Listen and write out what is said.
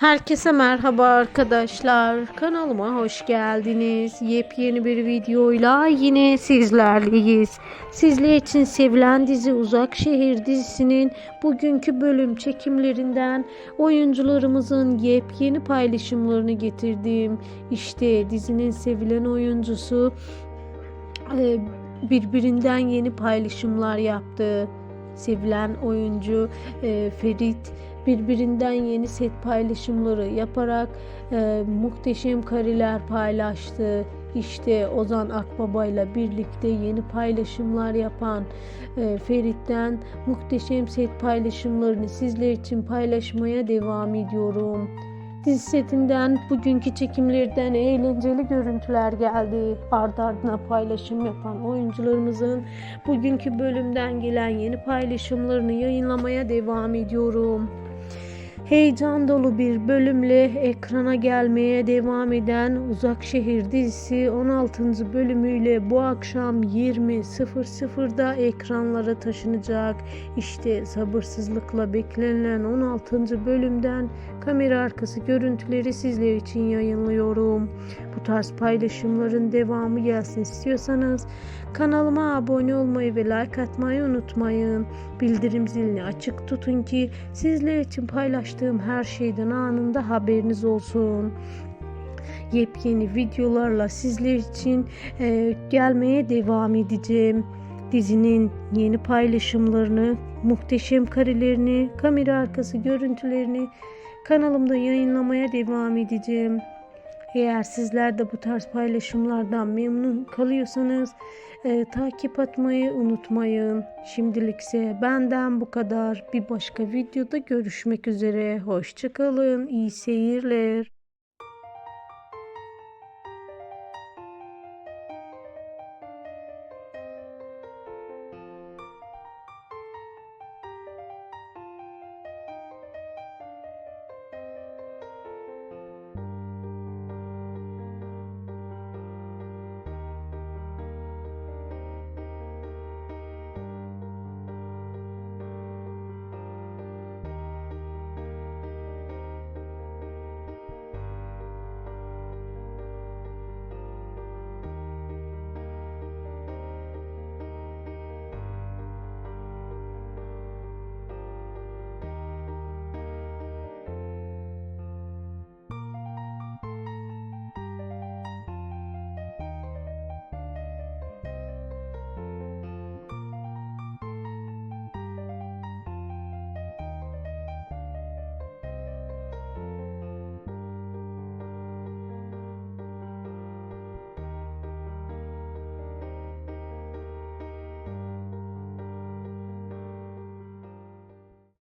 Herkese merhaba arkadaşlar. Kanalıma hoş geldiniz. Yepyeni bir videoyla yine sizlerleyiz. Sizler için sevilen dizi Uzak Şehir dizisinin bugünkü bölüm çekimlerinden oyuncularımızın yepyeni paylaşımlarını getirdim. İşte dizinin sevilen oyuncusu e, birbirinden yeni paylaşımlar yaptı. Sevilen oyuncu e, Ferit birbirinden yeni set paylaşımları yaparak e, muhteşem kareler paylaştı. İşte Ozan Akbaba ile birlikte yeni paylaşımlar yapan e, Ferit'ten muhteşem set paylaşımlarını sizler için paylaşmaya devam ediyorum. Dizi setinden bugünkü çekimlerden eğlenceli görüntüler geldi. Ardı ardına paylaşım yapan oyuncularımızın bugünkü bölümden gelen yeni paylaşımlarını yayınlamaya devam ediyorum. Heyecan dolu bir bölümle ekrana gelmeye devam eden Uzak Şehir dizisi 16. bölümüyle bu akşam 20.00'da ekranlara taşınacak. İşte sabırsızlıkla beklenilen 16. bölümden kamera arkası görüntüleri sizler için yayınlıyorum. Bu tarz paylaşımların devamı gelsin istiyorsanız kanalıma abone olmayı ve like atmayı unutmayın. Bildirim zilini açık tutun ki sizler için paylaştığım her şeyden anında haberiniz olsun yepyeni videolarla sizler için e, gelmeye devam edeceğim. Dizinin yeni paylaşımlarını, muhteşem karelerini, kamera arkası görüntülerini kanalımda yayınlamaya devam edeceğim. Eğer sizler de bu tarz paylaşımlardan memnun kalıyorsanız e, takip atmayı unutmayın. Şimdilikse benden bu kadar. Bir başka videoda görüşmek üzere. Hoşçakalın. İyi seyirler.